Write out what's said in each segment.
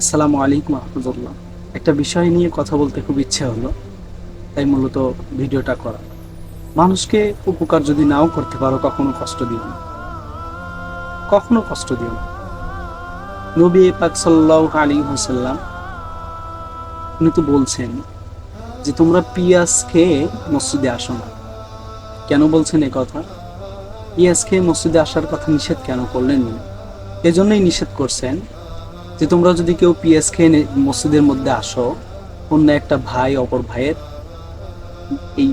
আসসালামু আলাইকুম রহমতুল্লাহ একটা বিষয় নিয়ে কথা বলতে খুব ইচ্ছে হলো, তাই মূলত ভিডিওটা করা। মানুষকে উপকার যদি নাও করতে পারো, কখনো কষ্ট দিও না। কখনো কষ্ট দিও না। নবী পাক সাল্লাহ আলী হাসাল্লাম উনি তো বলছেন যে, তোমরা পিয়াজ খেয়ে মসজিদে আসো না। কেন বলছেন এ কথা? পিয়াজ খেয়ে মসজিদে আসার কথা নিষেধ কেন করলেন উনি? এজন্যই নিষেধ করছেন যে তোমরা যদি কেউ পিএস খেয়ে মসজিদের মধ্যে আসো, অন্য একটা ভাই, অপর ভাইয়ের এই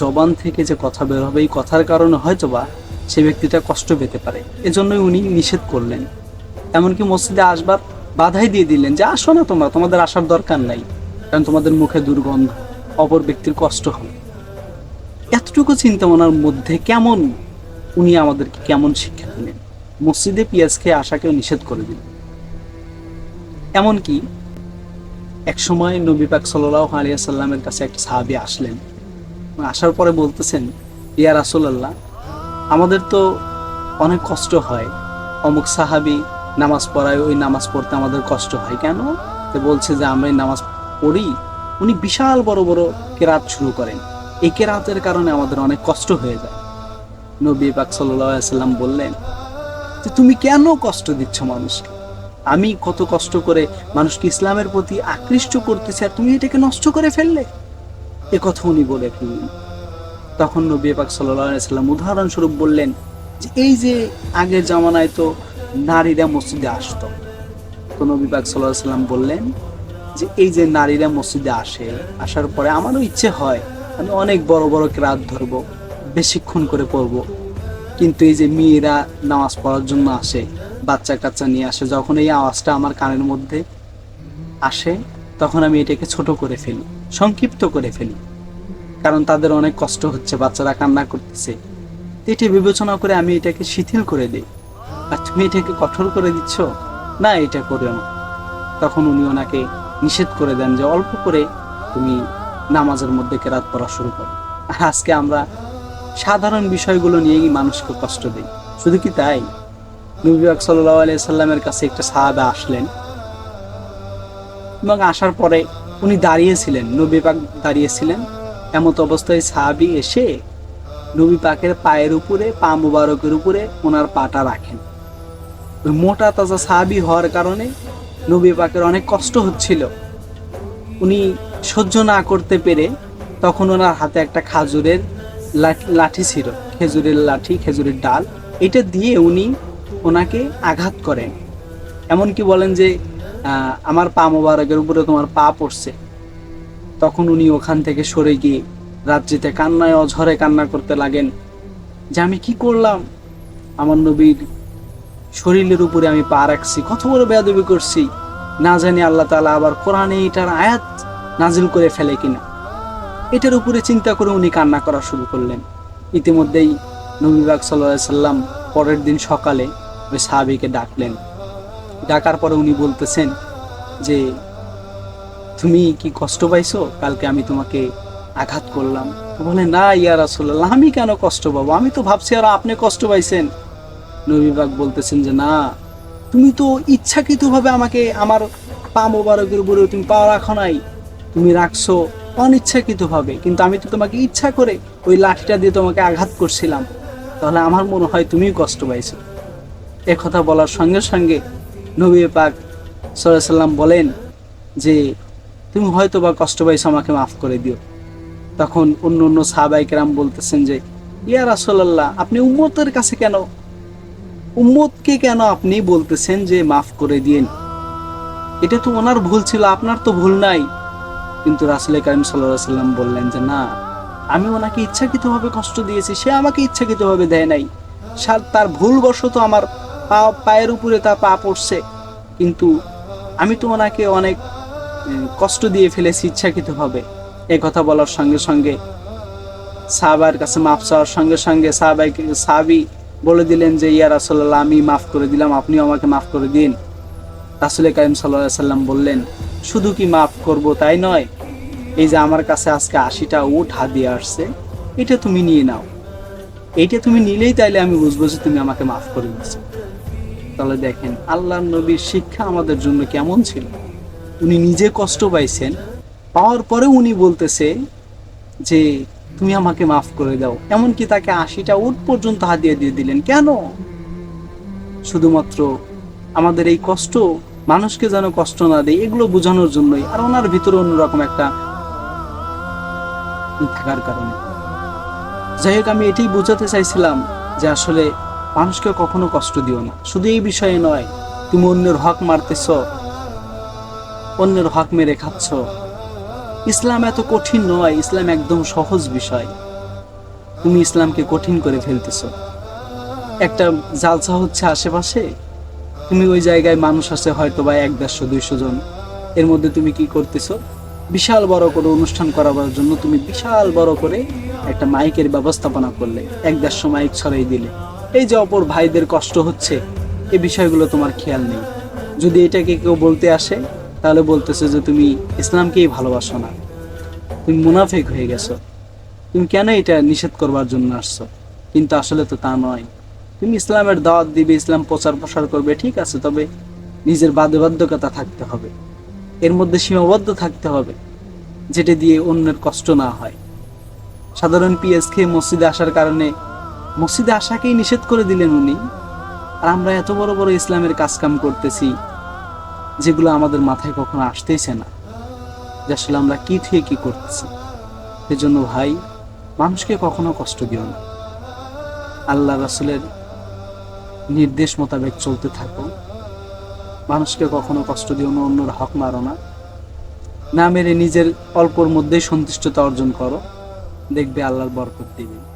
জবান থেকে যে কথা বের হবে, এই কথার কারণে হয়তো বা সে ব্যক্তিটা কষ্ট পেতে পারে। এজন্যই উনি নিষেধ করলেন। এমনকি মসজিদে আসবার বাধাই দিয়ে দিলেন যে, আসো না তোমরা, তোমাদের আসার দরকার নাই, কারণ তোমাদের মুখে দুর্গন্ধ, অপর ব্যক্তির কষ্ট হবে। এতটুকু চিন্তা ওনার মধ্যে কেমন উনি আমাদেরকে কেমন শিক্ষা দিলেন? মসজিদে পিয়াজ খেয়ে আসাকেও নিষেধ করে দিল। এমনকি এক সময় নবী পাক সাল্লাহ আলিয়া সাল্লামের কাছে একটা সাহাবি আসলেন। আসার পরে বলতেছেন, ইয়া রাসুলাল্লাহ, আমাদের তো অনেক কষ্ট হয়। অমুক সাহাবি নামাজ পড়ায়, ওই নামাজ পড়তে আমাদের কষ্ট হয় কেন? তো বলছে যে, আমরা নামাজ পড়ি। উনি বিশাল বড় বড় কেরাত শুরু করেন। এই কেরাতের কারণে আমাদের অনেক কষ্ট হয়ে যায়। নবী পাক সাল্লাহ সাল্লাম বললেন যে তুমি কেন কষ্ট দিচ্ছ মানুষকে? আমি কত কষ্ট করে মানুষকে ইসলামের প্রতি আকৃষ্ট করতেছি আর তুমি এটাকে নষ্ট করে ফেললে? এ কথা উনি বলে ফেললেন। তখন নবী পাক সাল্লাম উদাহরণস্বরূপ বললেন যে, এই যে আগের জামানায় তো নারীরা মসজিদে আসতো। তো নবী পাক সাল্লাহ সাল্লাম বললেন যে, এই যে নারীরা মসজিদে আসে, আসার পরে আমারও ইচ্ছে হয় আমি অনেক বড় বড় রাত ধরবো, বেশিক্ষণ করে পড়ব। কিন্তু এই যে মেয়েরা নামাজ পড়ার জন্য আসে, বাচ্চা কাচ্চা নিয়ে আসে, যখন এই আওয়াজটা আমার কানের মধ্যে আসে, তখন আমি এটাকে ছোট করে ফেলি, সংক্ষিপ্ত করে ফেলি। কারণ তাদের অনেক কষ্ট হচ্ছে, বাচ্চারা কান্না করতেছে। এটি বিবেচনা করে আমি এটাকে শিথিল করে দিই। আর তুমি এটাকে কঠোর করে দিচ্ছ? না, এটা করে না। তখন উনি ওনাকে নিষেধ করে দেন যে অল্প করে তুমি নামাজের মধ্যে কেরাত পড়া শুরু করো। আর আজকে আমরা সাধারণ বিষয়গুলো নিয়েই মানুষকে কষ্ট দিই। শুধু কি তাই? নবীবাক সাল্লাহ আলিয়া সাল্লামের কাছে একটা সাহাবা আসলেন। এবং আসার পরে উনি দাঁড়িয়েছিলেন, নবী পাক দাঁড়িয়েছিলেন। এমত অবস্থায় সাহাবি এসে নবী পাকের পায়ের উপরে, পা মুবারকের উপরে ওনার পাটা রাখেন। ওই মোটা তাজা সাহাবি হওয়ার কারণে নবী পাকের অনেক কষ্ট হচ্ছিল। উনি সহ্য না করতে পেরে তখন ওনার হাতে একটা খাজুরের লাঠি- ছিল, খেজুরের লাঠি, খেজুরের ডাল। এটা দিয়ে উনি ওনাকে আঘাত করেন। এমনকি বলেন যে আমার পা মোবারকের উপরে তোমার পা পড়ছে। তখন উনি ওখান থেকে সরে গিয়ে রাজ্যেতে কান্নায়, অঝরে কান্না করতে লাগেন যে, আমি কি করলাম? আমার নবীর শরীরের উপরে আমি পা রাখছি, কত বড় বেয়াদবি করছি। না জানি আল্লাহ তাআলা আবার কোরআনে এটার আয়াত নাজিল করে ফেলে কিনা। এটার উপরে চিন্তা করে উনি কান্না করা শুরু করলেন। ইতিমধ্যেই নবীবাগ সাল্লাহ সাল্লাম পরের দিন সকালে ওই সাহাবিকে ডাকলেন। ডাকার পরে উনি বলতেছেন যে, তুমি কি কষ্ট পাইছো? কালকে আমি তোমাকে আঘাত করলাম। বলে না ইয়া রাসূলুল্লাহ, আমি কেন কষ্ট পাবো? আমি তো ভাবছি, আর আপনি কষ্ট পাইছেন। নবীবাগ বলতেছেন যে, না, তুমি তো ইচ্ছাকৃতভাবে আমাকে, আমার পা মোবারকের উপরে তুমি পা রাখো নাই। তুমি রাখছো অনিচ্ছাকৃতভাবে, কিন্তু আমি তো তোমাকে ইচ্ছা করে ওই লাঠিটা দিয়ে তোমাকে আঘাত করছিলাম। তাহলে আমার মনে হয় তুমিও কষ্ট পাইছো। এ কথা বলার সঙ্গে সঙ্গে নবী পাক সাল্লাম বলেন যে, তুমি হয়তো বা কষ্ট পাইছো, আমাকে মাফ করে দিও। তখন অন্য অন্য সাহাবাই কেরাম বলতেছেন যে, ইয়া রাসূলুল্লাহ, আপনি উম্মতের কাছে কেন, উম্মতকে কেন আপনি বলতেছেন যে মাফ করে দিয়েন? এটা তো ওনার ভুল ছিল, আপনার তো ভুল নাই। কিন্তু রাসুল করিম সাল্লাম বললেন যে, না আমি ওনাকে ইচ্ছাকৃতভাবে কষ্ট দিয়েছি, সে আমাকে ইচ্ছাকৃতভাবে দেয় নাই। তার ভুলবশত আমার পা পায়ের উপরে তার পা পড়ছে, কিন্তু আমি তো ওনাকে অনেক কষ্ট দিয়ে ফেলেছি ইচ্ছাকৃতভাবে। এই কথা বলার সঙ্গে সঙ্গে সাহাবার কাছে মাফ চাওয়ার সঙ্গে সঙ্গে সাহাবাই সাহাবি বলে দিলেন যে, ইয়া রাসুল্লাহ আমি মাফ করে দিলাম, আপনিও আমাকে মাফ করে দিন। রাসুল করিম সাল্লাহ সাল্লাম বললেন, শুধু কি মাফ করব তাই নয়? এই যে আমার কাছে আজকে আশিটা উট হাদিয়ে আসছে, এটা তুমি নিয়ে নাও। এইটা তুমি নিলেই তাইলে আমি বুঝব যে তুমি আমাকে মাফ করে দিচ্ছ তাহলে দেখেন আল্লাহ নবীর শিক্ষা আমাদের জন্য কেমন ছিল? উনি নিজে কষ্ট পাইছেন, পাওয়ার পরে উনি বলতেছে যে, তুমি আমাকে মাফ করে দাও। এমনকি তাকে আশিটা উট পর্যন্ত হাতিয়ে দিয়ে দিলেন। কেন? শুধুমাত্র আমাদের এই কষ্ট মানুষকে যেন কষ্ট না দেয়, এগুলো বোঝানোর জন্যই আর ওনার ভিতরে অন্যরকম একটা থাকার কারণে। যাই হোক, আমি এটাই বোঝাতে চাইছিলাম যে আসলে মানুষকে কখনো কষ্ট দিও না। শুধু এই বিষয়ে নয়, তুমি অন্যের হক মারতেছ, অন্যের হক মেরে খাচ্ছ। ইসলাম এত কঠিন নয়, ইসলাম একদম সহজ বিষয়। তুমি ইসলামকে কঠিন করে ফেলতেছ। একটা জালসা হচ্ছে আশেপাশে তুমি ওই জায়গায় মানুষ আছে হয়তো বা এক দেড়শো, দুইশো জন। এর মধ্যে তুমি কি করতেছো? বিশাল বড় করে অনুষ্ঠান করাবার জন্য তুমি বিশাল বড় করে একটা মাইকের ব্যবস্থাপনা করলে, এক দেড়শো মাইক ছড়াই দিলে। এই যে অপর ভাইদের কষ্ট হচ্ছে, এ বিষয়গুলো তোমার খেয়াল নেই। যদি এটাকে কেউ বলতে আসে, তাহলে বলতেছে যে তুমি ইসলামকেই ভালোবাসো না। তুমি মুনাফেক হয়ে গেছো। তুমি কেন এটা নিষেধ করবার জন্য আসছো? কিন্তু আসলে তো তা নয়। তুমি ইসলামের দাওয়াত দিবে, ইসলাম প্রচার প্রসার করবে, ঠিক আছে, তবে নিজের বাধ্যবাধ্যকতা থাকতে হবে। এর মধ্যে সীমাবদ্ধ থাকতে হবে, যেটা দিয়ে অন্যের কষ্ট না হয়। সাধারণ পিএস খেয়ে মসজিদে আসার কারণে মসজিদে আসাকেই নিষেধ করে দিলেন উনি। আর আমরা এত বড় বড় ইসলামের কাজকাম করতেছি, যেগুলো আমাদের মাথায় কখনো আসতেইছে না, যে আসলে আমরা কি থেকে কি করতেছি। সেজন্য ভাই, মানুষকে কখনো কষ্ট দিও না। আল্লাহ রাসুলের নির্দেশ মোতাবেক চলতে থাকো মানুষকে কখনো কষ্ট দিও না, অন্যর হক মারো না। না মেরে নিজের অল্পর মধ্যেই সন্তুষ্টতা অর্জন করো। দেখবে আল্লাহর বরকত দিবে।